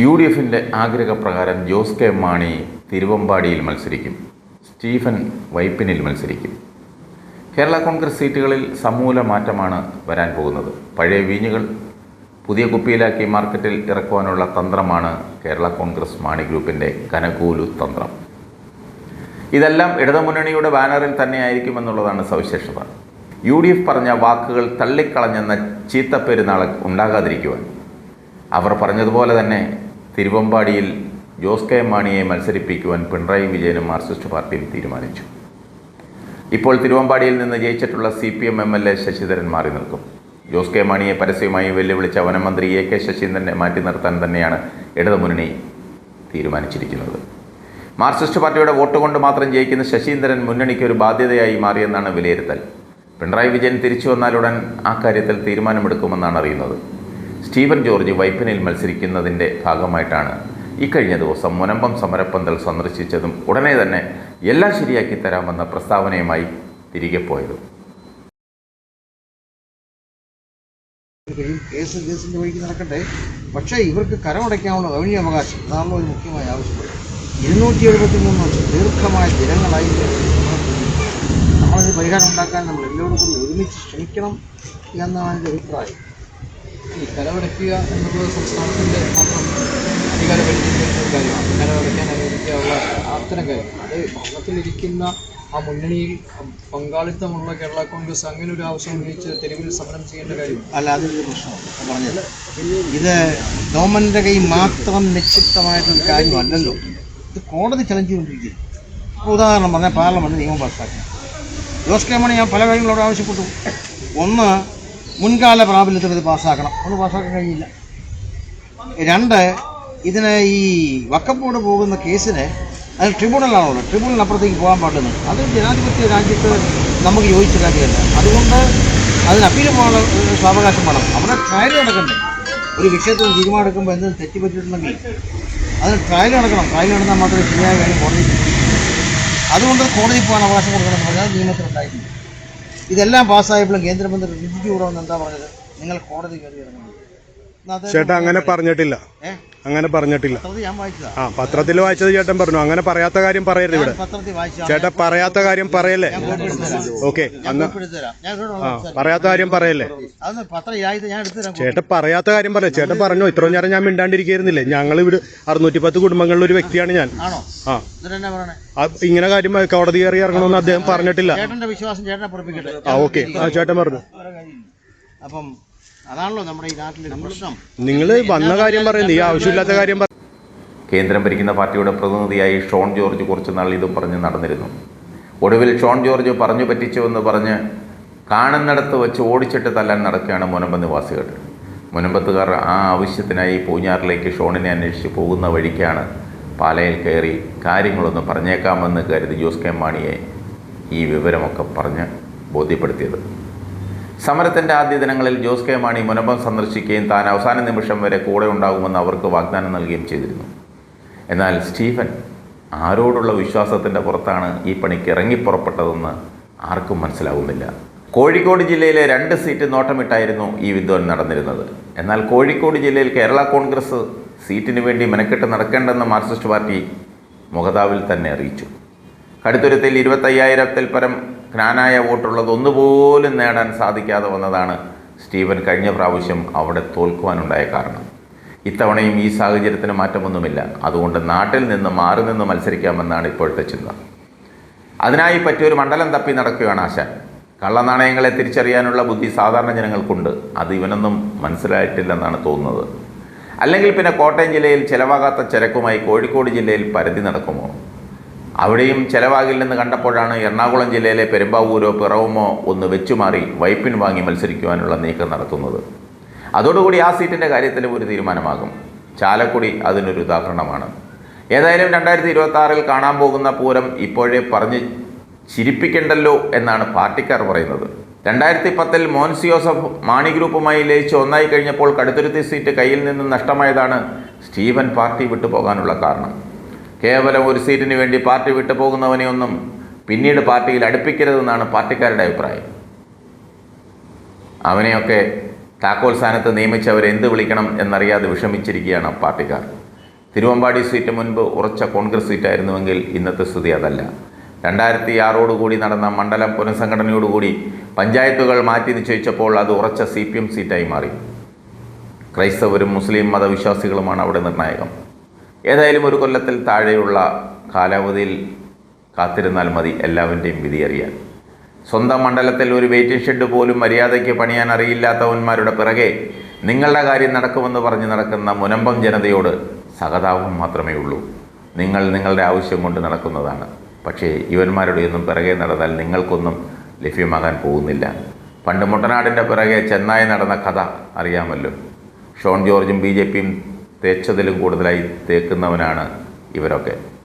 U D എഫിന്റെ ആഗ്രഹപ്രകാരം Jose K Mani തിരുവമ്പാടിയിൽ മത്സരിക്കും. സ്റ്റീഫൻ വൈപ്പിനിൽ മത്സരിക്കും. കേരള കോൺഗ്രസ് സീറ്റുകളിൽ സമൂല മാറ്റമാണ് വരാൻ പോകുന്നത്. പഴയ വീഞ്ഞുകൾ പുതിയ കുപ്പിയിലാക്കി മാർക്കറ്റിൽ ഇറക്കുവാനുള്ള തന്ത്രമാണ് കേരള കോൺഗ്രസ് മാണി ഗ്രൂപ്പിന്റെ കനകൂലു തന്ത്രം. ഇതെല്ലാം ഇടതുമുന്നണിയുടെ ബാനറിൽ തന്നെയായിരിക്കുമെന്നുള്ളതാണ് സവിശേഷത. യു ഡി എഫ് പറഞ്ഞ വാക്കുകൾ തള്ളിക്കളഞ്ഞെന്ന ചീത്തപ്പെരുന്നാൾ ഉണ്ടാകാതിരിക്കുവാൻ. അവർ പറഞ്ഞതുപോലെ തന്നെ തിരുവമ്പാടിയിൽ ജോസ് കെ മാണിയെ മത്സരിപ്പിക്കുവാൻ പിണറായി വിജയനും മാർക്സിസ്റ്റ് പാർട്ടിയും തീരുമാനിച്ചു. ഇപ്പോൾ തിരുവമ്പാടിയിൽ നിന്ന് ജയിച്ചിട്ടുള്ള C P M M L A Sasidharan മാറി നിൽക്കും. ജോസ് കെ മാണിയെ പരസ്യമായി വെല്ലുവിളിച്ച വനമന്ത്രി എ കെ ശശീന്ദ്രനെ മാറ്റി നിർത്താൻ തന്നെയാണ് ഇടതുമുന്നണി തീരുമാനിച്ചിരിക്കുന്നത്. മാർക്സിസ്റ്റ് പാർട്ടിയുടെ വോട്ട് കൊണ്ട് മാത്രം ജയിക്കുന്ന ശശീന്ദ്രൻ മുന്നണിക്ക് ഒരു ബാധ്യതയായി മാറിയെന്നാണ് വിലയിരുത്തൽ. പിണറായി വിജയൻ തിരിച്ചു വന്നാലുടൻ ആ കാര്യത്തിൽ തീരുമാനമെടുക്കുമെന്നാണ് അറിയുന്നത്. സ്റ്റീവൻ ജോർജ് വൈപ്പിനിൽ മത്സരിക്കുന്നതിന്റെ ഭാഗമായിട്ടാണ് ഇക്കഴിഞ്ഞ ദിവസം മുനമ്പം സമരപ്പന്തൽ സന്ദർശിച്ചതും ഉടനെ തന്നെ എല്ലാം ശരിയാക്കി തരാമെന്ന പ്രസ്താവനയുമായി തിരികെ പോയതും. കേസ് കേസിന്റെ വഴിക്ക് നടക്കട്ടെ പക്ഷേ ഇവർക്ക് കരമടയ്ക്കാനുള്ള റവന്യൂ അവകാശം അതാണല്ലോ ഒരു മുഖ്യമായ ആവശ്യമുള്ളത് ഇരുന്നൂറ്റി എഴുപത്തി മൂന്ന് ദീർഘമായ ദിനങ്ങളായി നമ്മളത് പരിഹാരം ഉണ്ടാക്കാൻ നമ്മൾ എല്ലാവരും കൂടി ഒരുമിച്ച് ശ്രമിക്കണം എന്നാണ് എന്റെ അഭിപ്രായം. ഈ കരമടയ്ക്കുക എന്നുള്ളത് സംസ്ഥാനത്തിന്റെ മാത്രം അധികാര പരിധിയിലുള്ള ഒരു കാര്യമാണ്. കരമടയ്ക്കാൻ അനുവദിക്കാനുള്ള അത്തരം കാര്യം. അത് ഭരണത്തിലിരിക്കുന്ന ആ മുന്നണിയിൽ പങ്കാളിത്തമുള്ള കേരള കോൺഗ്രസ് അങ്ങനെ ഒരു ആവശ്യം ഉന്നയിച്ച് തെരുവിൽ സമരം ചെയ്യേണ്ട കാര്യം. അല്ല അതൊരു പ്രശ്നമാണ് പറഞ്ഞത് ഇത് ഗവൺമെന്റിന്റെ കൈ മാത്രം നിക്ഷിപ്തമായിട്ടൊരു കാര്യമല്ലല്ലോ. ഇത് കോടതി ചലഞ്ച് ചെയ്തുകൊണ്ടിരിക്കുന്നു ഉദാഹരണം പറഞ്ഞാൽ പാർലമെന്റ് നിയമം പാസ്സാക്കണം ജോസ് കെ മണി ഞാൻ പല കാര്യങ്ങളോട് ആവശ്യപ്പെട്ടു. ഒന്ന് മുൻകാല പ്രാബല്യത്തിൽ ഇത് പാസ്സാക്കണം. ഒന്ന് പാസ്സാക്കാൻ കഴിഞ്ഞില്ല രണ്ട് ഇതിന് ഈ വക്കപ്പോട് പോകുന്ന കേസിന് അത് ട്രിബ്യൂണലാണല്ലോ ട്രിബ്യൂണലിനപ്പുറത്തേക്ക് പോകാൻ പാടുന്നത് അത് ജനാധിപത്യ രാജ്യത്ത് നമുക്ക് യോജിച്ച കാര്യമല്ല. അതുകൊണ്ട് അതിന് അപ്പീൽ പോകാനുള്ള സാവകാശം വേണം. അവിടെ ട്രയൽ നടക്കണ്ടേ? ഒരു വിഷയത്തിൽ തീരുമാനം എടുക്കുമ്പോൾ എന്തെങ്കിലും തെറ്റ് പറ്റിയിട്ടുണ്ടെങ്കിൽ അതിന് ട്രയൽ നടക്കണം. ട്രയൽ നടന്നാൽ മാത്രമേ ശരിയായ കാര്യം കോടതി അതുകൊണ്ട് കോടതി പോകാൻ അവകാശം കൊടുക്കണം എന്ന് പറഞ്ഞാൽ നിയമത്തിലുണ്ടായിട്ടുണ്ട് ഇതെല്ലാം പാസ്സായപ്പോഴും കേന്ദ്രമന്ത്രി റിജിജു കൂടെ വന്ന് എന്താ പറഞ്ഞത്? നിങ്ങൾ കോടതി കയറി അദ്ദേഹം ചേട്ടാ അങ്ങനെ പറഞ്ഞിട്ടില്ല? അങ്ങനെ പറഞ്ഞിട്ടില്ല. ആ പത്രത്തിൽ വായിച്ചത് ചേട്ടൻ പറഞ്ഞു. അങ്ങനെ പറയാത്ത കാര്യം പറയരുത് ഇവിടെ. ചേട്ടൻ ചേട്ടാ പറയാത്ത കാര്യം പറയല്ലേ? ഓക്കെ അന്ന് ആ പറയാത്ത കാര്യം പറയല്ലേ? ചേട്ടൻ പറയാത്ത കാര്യം പറയാം ചേട്ടൻ പറഞ്ഞു ഇത്രയും നേരം ഞാൻ മിണ്ടാണ്ടിരിക്കുന്നില്ലേ ഞങ്ങൾ ഇവിടെ അറുന്നൂറ്റി പത്ത് കുടുംബങ്ങളിലൊരു വ്യക്തിയാണ് ഞാൻ. ആ. ഇങ്ങനെ കാര്യം കോടതി കയറി ഇറങ്ങണമെന്ന് അദ്ദേഹം പറഞ്ഞിട്ടില്ല. ആ ഓക്കെ. ആ ചേട്ടൻ പറഞ്ഞു. അപ്പം അതാണല്ലോ നമ്മുടെ ഈ നാട്ടിലെ പ്രശ്നം. നിങ്ങൾ വന്ന കാര്യം പറയുന്നത് ഈ ആവശ്യമില്ലാത്ത കാര്യം കേന്ദ്രം ഭരിക്കുന്ന പാർട്ടിയുടെ പ്രതിനിധിയായി ഷോൺ ജോർജ് കുറച്ച് നാൾ ഇതും പറഞ്ഞ് നടന്നിരുന്നു. ഒടുവിൽ ഷോൺ ജോർജ് പറഞ്ഞു പറ്റിച്ചുവെന്ന് പറഞ്ഞ് കാണുന്നിടത്ത് വെച്ച് ഓടിച്ചിട്ട് തല്ലാൻ നടക്കുകയാണ് മുനമ്പ നിവാസികൾ. മുനമ്പത്തുകാർ ആ ആവശ്യത്തിനായി പൂഞ്ഞാറിലേക്ക് ഷോണിനെ അന്വേഷിച്ച് പോകുന്ന വഴിക്കാണ് പാലയിൽ കയറി കാര്യങ്ങളൊന്ന് പറഞ്ഞേക്കാമെന്ന് കരുതി ജോസ് കെ മാണിയെ ഈ വിവരമൊക്കെ പറഞ്ഞ് ബോധ്യപ്പെടുത്തിയത്. സമരത്തിന്റെ ആദ്യ ദിനങ്ങളിൽ ജോസ് കെ മാണി മുനമ്പം സന്ദർശിക്കുകയും താൻ അവസാന നിമിഷം വരെ കൂടെ ഉണ്ടാകുമെന്ന് അവർക്ക് വാഗ്ദാനം നൽകുകയും ചെയ്തിരുന്നു. എന്നാൽ സ്റ്റീഫൻ ആരോടുള്ള വിശ്വാസത്തിന്റെ പുറത്താണ് ഈ പണിക്ക് ഇറങ്ങിപ്പുറപ്പെട്ടതെന്ന് ആർക്കും മനസ്സിലാവുന്നില്ല. കോഴിക്കോട് ജില്ലയിലെ രണ്ട് സീറ്റ് നോട്ടമിട്ടായിരുന്നു ഈ വിദ്വാൻ നടന്നിരുന്നത്. എന്നാൽ കോഴിക്കോട് ജില്ലയിൽ കേരള കോൺഗ്രസ് സീറ്റിന് വേണ്ടി മെനക്കെട്ട് നടക്കേണ്ടെന്ന് മാർക്സിസ്റ്റ് പാർട്ടി മുഖതാവിൽ തന്നെ അറിയിച്ചു. കടുത്തുരുത്തിൽ ഇരുപത്തയ്യായിരത്തിൽ പരം ജ്ഞാനായ വോട്ടുള്ളത് ഒന്നുപോലും നേടാൻ സാധിക്കാതെ വന്നതാണ് സ്റ്റീവൻ കഴിഞ്ഞ പ്രാവശ്യം അവിടെ തോൽക്കുവാനുണ്ടായ കാരണം. ഇത്തവണയും ഈ സാഹചര്യത്തിന് മാറ്റമൊന്നുമില്ല. അതുകൊണ്ട് നാട്ടിൽ നിന്ന് മാറി നിന്ന് മത്സരിക്കാമെന്നാണ് ഇപ്പോഴത്തെ ചിന്ത. അതിനായി പറ്റിയൊരു മണ്ഡലം തപ്പി നടക്കുകയാണ് ആശാൻ. കള്ളനാണയങ്ങളെ തിരിച്ചറിയാനുള്ള ബുദ്ധി സാധാരണ ജനങ്ങൾക്കുണ്ട്. അത് ഇവനൊന്നും മനസ്സിലായിട്ടില്ലെന്നാണ് തോന്നുന്നത്. അല്ലെങ്കിൽ പിന്നെ കോട്ടയം ജില്ലയിൽ ചിലവാകാത്ത ചരക്കുമായി കോഴിക്കോട് ജില്ലയിൽ പരതി നടക്കുമോ? അവിടെയും ചെലവാകില്ലെന്ന് കണ്ടപ്പോഴാണ് എറണാകുളം ജില്ലയിലെ പെരുമ്പാവൂരോ പിറവുമോ ഒന്ന് വെച്ചുമാറി വൈപ്പിൻ വാങ്ങി മത്സരിക്കുവാനുള്ള നീക്കം നടത്തുന്നത്. അതോടുകൂടി ആ സീറ്റിന്റെ കാര്യത്തിൽ ഒരു തീരുമാനമാകും. ചാലക്കുടി അതിനൊരു ഉദാഹരണമാണ്. ഏതായാലും രണ്ടായിരത്തി ഇരുപത്തി കാണാൻ പോകുന്ന പൂരം ഇപ്പോഴേ പറഞ്ഞ് ചിരിപ്പിക്കണ്ടല്ലോ എന്നാണ് പാർട്ടിക്കാർ പറയുന്നത്. രണ്ടായിരത്തി പത്തിൽ മോൻസ് ജോസഫ് മാണി ഗ്രൂപ്പുമായി ലയിച്ച് ഒന്നായി കഴിഞ്ഞപ്പോൾ കടുത്തുരുത്തി സീറ്റ് കയ്യിൽ നിന്നും നഷ്ടമായതാണ് സ്റ്റീവൻ പാർട്ടി വിട്ടുപോകാനുള്ള കാരണം. കേവലം ഒരു സീറ്റിന് വേണ്ടി പാർട്ടി വിട്ടു പോകുന്നവനെയൊന്നും പിന്നീട് പാർട്ടിയിൽ അടുപ്പിക്കരുതെന്നാണ് പാർട്ടിക്കാരുടെ അഭിപ്രായം. അവനെയൊക്കെ താക്കോൽ സ്ഥാനത്ത് നിയമിച്ചവരെന്ത് വിളിക്കണം എന്നറിയാതെ വിഷമിച്ചിരിക്കുകയാണ് പാർട്ടിക്കാർ. തിരുവമ്പാടി സീറ്റ് മുൻപ് ഉറച്ച കോൺഗ്രസ് സീറ്റായിരുന്നുവെങ്കിൽ ഇന്നത്തെ സ്ഥിതി അതല്ല. രണ്ടായിരത്തി ആറോടുകൂടി നടന്ന മണ്ഡലം പുനഃസംഘടനയോടുകൂടി പഞ്ചായത്തുകൾ മാറ്റി നിശ്ചയിച്ചപ്പോൾ അത് ഉറച്ച സി പി എം സീറ്റായി മാറി. ക്രൈസ്തവരും മുസ്ലിം മതവിശ്വാസികളുമാണ് അവിടെ നിർണായകം. ഏതായാലും ഒരു കൊല്ലത്തിൽ താഴെയുള്ള കാലാവധിയിൽ കാത്തിരുന്നാൽ മതി എല്ലാവരുടെയും വിധിയറിയാൻ സ്വന്തം മണ്ഡലത്തിൽ ഒരു വെയിറ്റിംഗ് ഷെഡ് പോലും മര്യാദയ്ക്ക് പണിയാൻ അറിയില്ലാത്തവന്മാരുടെ പിറകെ നിങ്ങളുടെ കാര്യം നടക്കുമെന്ന് പറഞ്ഞ് നടക്കുന്ന മുനമ്പം ജനതയോട് സഹതാപം മാത്രമേ ഉള്ളൂ. നിങ്ങൾ നിങ്ങളുടെ ആവശ്യം കൊണ്ട് നടക്കുന്നതാണ്. പക്ഷേ ഇവന്മാരുടെയൊന്നും പിറകെ നടന്നാൽ നിങ്ങൾക്കൊന്നും ലഭ്യമാകാൻ പോകുന്നില്ല. പണ്ട് മുട്ടനാടിന്റെ പിറകെ ചെന്നായി നടന്ന കഥ അറിയാമല്ലോ. ഷോൺ ജോർജും ബി ജെ പിയും തേച്ചതിലും കൂടുതലായി തേക്കുന്നവനാണ് ഇവരൊക്കെ.